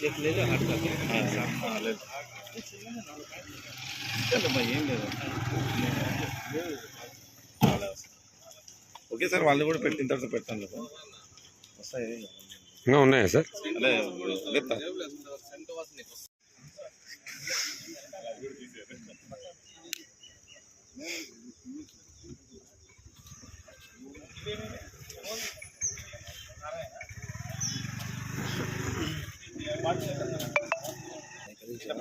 एक ले लो हाथ का ఏం లేదు ఓకే సార్ వాళ్ళు కూడా పెట్టిన తర్వాత పెట్టాను కదా వస్తాయి ఇంకా ఉన్నాయా సార్ అదే వెత్తా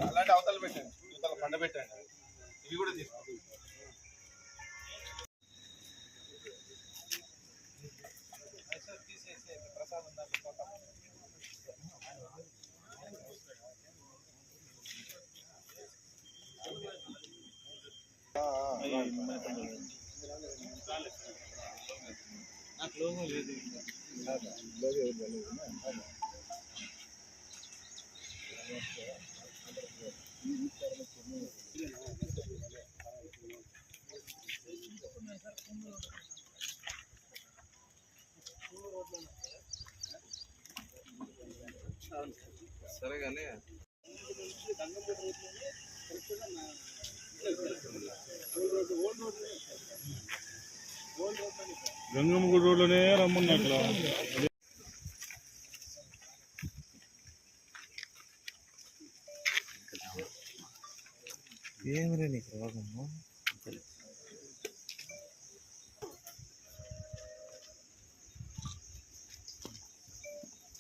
అలాంటి అవతల పెట్టండి అవతల పండ పెట్టండి ఇవి కూడా తీసుకోండి నాకు లోగో లేదు సరే కానీ గంగమ్మగుడి రోడ్లోనే రమ్మన్నా అక్కడ ఏమిరా నీకు రోగము?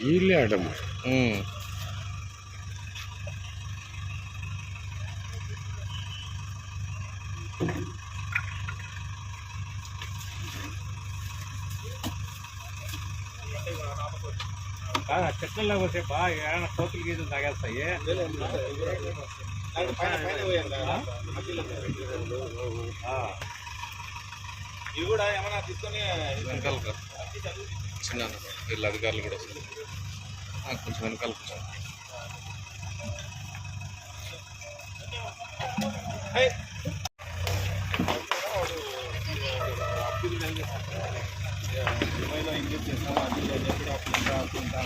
వీళ్ళే ఆడమ్మ చెట్లలో పోతే బాగా ఏమైనా కోతులు గీతలు తాగేస్తాయి. పైన పైన. ఇవి కూడా ఏమైనా తీసుకొని వెనకాల చిన్న వీళ్ళ అధికారులు కూడా వస్తారు. కొంచెం వెనకాల కూర్చోండి ఇంజెక్ట్ చేస్తాము? అది ఇది అప్పుడు ఇంకా అప్పుడు ఇంకా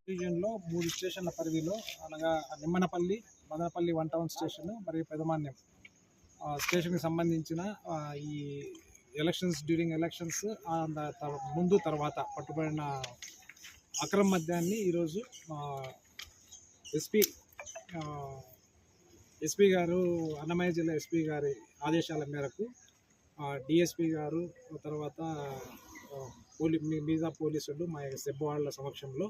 డివిజన్లో మూడు స్టేషన్ల పరిధిలో అనగా Nimmanapalli Madanapalli one town station మరియు పెదమాన్యం స్టేషన్కి సంబంధించిన ఈ ఎలక్షన్స్ డ్యూరింగ్ ఎలక్షన్స్ ఆ, ముందు తర్వాత పట్టుబడిన అక్రమ మద్యాన్ని ఈరోజు ఎస్పీ ఎస్పీ గారు అన్నమయ్య జిల్లా ఎస్పీ గారి ఆదేశాల మేరకు డిఎస్పీ గారు తర్వాత పోలీ మీ- మిగతా పోలీసులు మా యొక్క వాళ్ళ సమక్షంలో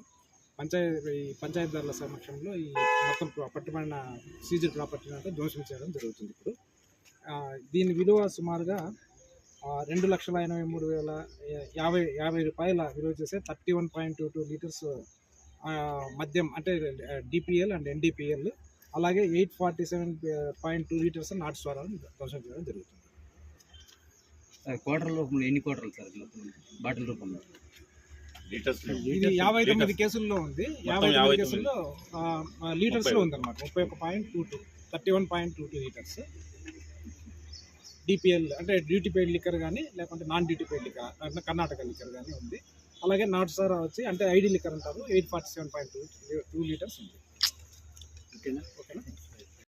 పంచాయతీ ఈ పంచాయతీదారుల సమక్షంలో ఈ మొత్తం ప్ర- పట్టుబడిన సీజర్ ప్రాపర్టీని అంతా ధ్వంసం చేయడం జరుగుతుంది ఇప్పుడు. దీని విలువ సుమారుగా రెండు లక్షల ఎనభై మూడు వేల యాభై యాభై రూపాయల విలువ చేసే thirty one point two two litres మద్యం అంటే డిపిఎల్ అండ్ ఎన్డిపిఎల్ అలాగే eight forty seven point two litres నాటు స్వరాలను ధ్వంసం చేయడం జరుగుతుంది. క్వార్టర్ రూపంలో ఎన్ని క్వార్టర్లు సార్ బాటిల్ రూపంలో? లీటర్స్ ఇది యాభై తొమ్మిది కేసుల్లో ఉంది. యాభై తొమ్మిది కేసుల్లో లీటర్స్లో ఉందన్నమాట. ముప్పై ఒక point two two thirty one point two two litres. DPL అంటే డ్యూటీ పెయిడ్ లిక్కర్ కానీ లేకుంటే నాన్ డ్యూటీ పెయిడ్ లిక్కర్ అంటే కర్ణాటక లిక్కర్ కానీ ఉంది. అలాగే నాటు సారా వచ్చి అంటే ఐడి లిక్కర్ అంటారు eight forty seven point two two litres ఉంది. ఓకేనా? ఓకేనా?